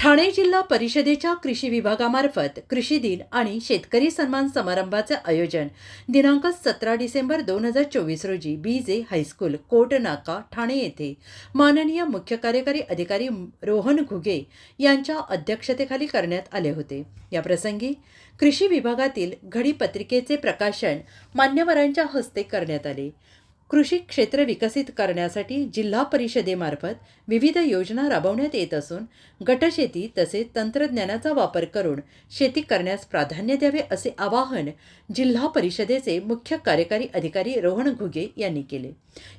ठाणे जिल्हा परिषदेच्या कृषी विभागामार्फत कृषी दिन आणि शेतकरी सन्मान समारंभाचे आयोजन. दिनांक सतरा डिसेंबर दोन हजार चोवीस रोजी बी जे हायस्कूल कोट नाका ठाणे येथे माननीय मुख्य कार्यकारी अधिकारी रोहन घुगे यांच्या अध्यक्षतेखाली करण्यात आले होते. याप्रसंगी कृषी विभागातील घडी पत्रिकेचे प्रकाशन मान्यवरांच्या हस्ते करण्यात आले. कृषी क्षेत्र विकसित करण्यासाठी जिल्हा परिषदेमार्फत विविध योजना राबवण्यात येत असून गटशेती तसेच तंत्रज्ञानाचा वापर करून शेती करण्यास प्राधान्य द्यावे असे आवाहन जिल्हा परिषदेचे मुख्य कार्यकारी अधिकारी रोहन घुगे यांनी केले.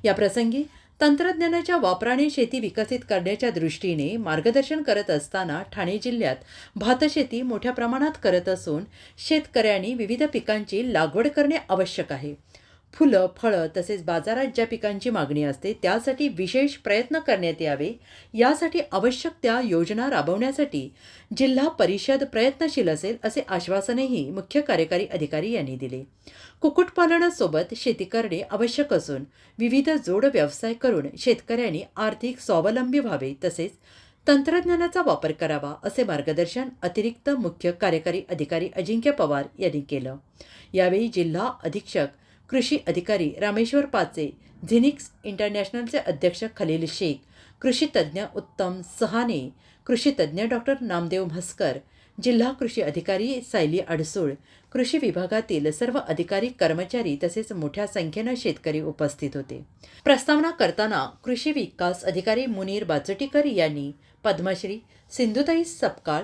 याप्रसंगी तंत्रज्ञानाच्या वापराने शेती विकसित करण्याच्या दृष्टीने मार्गदर्शन करत असताना ठाणे जिल्ह्यात भातशेती मोठ्या प्रमाणात करत असून शेतकऱ्यांनी विविध पिकांची लागवड करणे आवश्यक आहे. फुलं फळं तसेच बाजारात ज्या पिकांची मागणी असते त्यासाठी विशेष प्रयत्न करण्यात यावे. यासाठी आवश्यक त्या योजना राबवण्यासाठी जिल्हा परिषद प्रयत्नशील असेल असे आश्वासनही मुख्य कार्यकारी अधिकारी यांनी दिले. कुक्कुटपालनासोबत शेती करणे आवश्यक असून विविध जोड व्यवसाय करून शेतकऱ्यांनी आर्थिक स्वावलंबी व्हावे तसेच तंत्रज्ञानाचा वापर करावा असे मार्गदर्शन अतिरिक्त मुख्य कार्यकारी अधिकारी अजिंक्य पवार यांनी केलं. यावेळी जिल्हा अधीक्षक कृषी अधिकारी रामेश्वर पाचे झिनिक्स इंटरनॅशनलचे अध्यक्ष खलील शेख कृषीतज्ज्ञ उत्तम सहाने कृषीतज्ञ डॉक्टर नामदेव म्हस्कर जिल्हा कृषी अधिकारी सायली अडसूळ कृषी विभागातील सर्व अधिकारी कर्मचारी तसेच मोठ्या संख्येनं शेतकरी उपस्थित होते. प्रस्तावना करताना कृषी विकास अधिकारी मुनीर बाचटीकर यांनी पद्मश्री सिंधुताई सपकाळ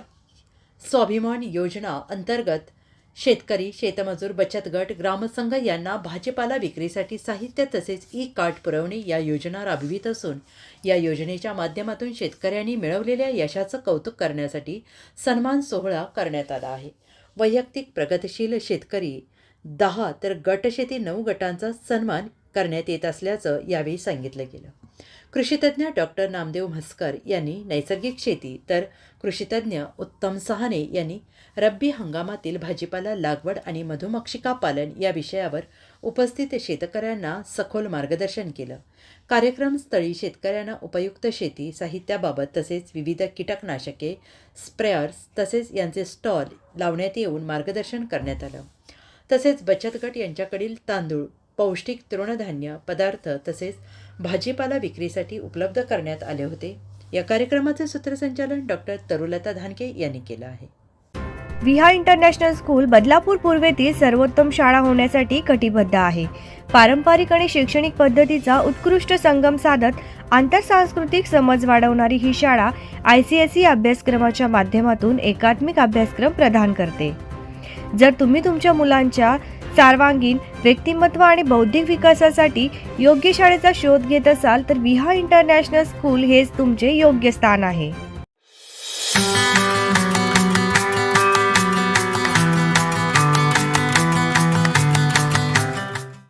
स्वाभिमान योजना अंतर्गत शेतकरी शेतमजूर बचत गट ग्रामसंघ यांना भाजीपाला विक्रीसाठी साहित्य तसेच ई कार्ड पुरवणे या योजना राबवित असून या योजनेच्या माध्यमातून शेतकऱ्यांनी मिळवलेल्या यशाचं कौतुक करण्यासाठी सन्मान सोहळा करण्यात आला आहे. वैयक्तिक प्रगतशील शेतकरी दहा तर गटशेती नऊ गटांचा सन्मान करण्यात येत असल्याचं यावेळी सांगितलं गेलं. कृषीतज्ञ डॉक्टर नामदेव म्हस्कर यांनी नैसर्गिक शेती तर कृषीतज्ञ उत्तम सहाने यांनी रब्बी हंगामातील भाजीपाला लागवड आणि मधुमक्षिका पालन या विषयावर उपस्थित शेतकऱ्यांना सखोल मार्गदर्शन केलं. कार्यक्रमस्थळी शेतकऱ्यांना उपयुक्त शेती साहित्याबाबत तसेच विविध कीटकनाशके स्प्रेयर्स तसेच यांचे स्टॉल लावण्यात येऊन मार्गदर्शन करण्यात आलं. तसेच बचत गट यांच्याकडील तांदूळ पौष्टिक तृणधान्य पदार्थ तसेच भाजीपाला विक्रीसाठी उपलब्ध करण्यात आले होते. या कार्यक्रमाचे सूत्रसंचालन डॉक्टर तरुलता धानके यांनी केलं आहे. विहा इंटरनॅशनल स्कूल बदलापूर पूर्वेतील सर्वोत्तम शाळा होण्यासाठी कटिबद्ध आहे. पारंपरिक आणि शैक्षणिक पद्धतीचा उत्कृष्ट संगम साधत आंतरसांस्कृतिक समज वाढवणारी ही शाळा आय सी एस ई अभ्यासक्रमाच्या माध्यमातून एकात्मिक अभ्यासक्रम प्रदान करते. जर तुम्ही तुमच्या मुलांच्या सर्वांगीण व्यक्तिमत्व आणि बौद्धिक विकासासाठी योग्य शाळेचा शोध घेत असाल तर विहा इंटरनॅशनल स्कूल हेच तुमचे योग्य स्थान आहे.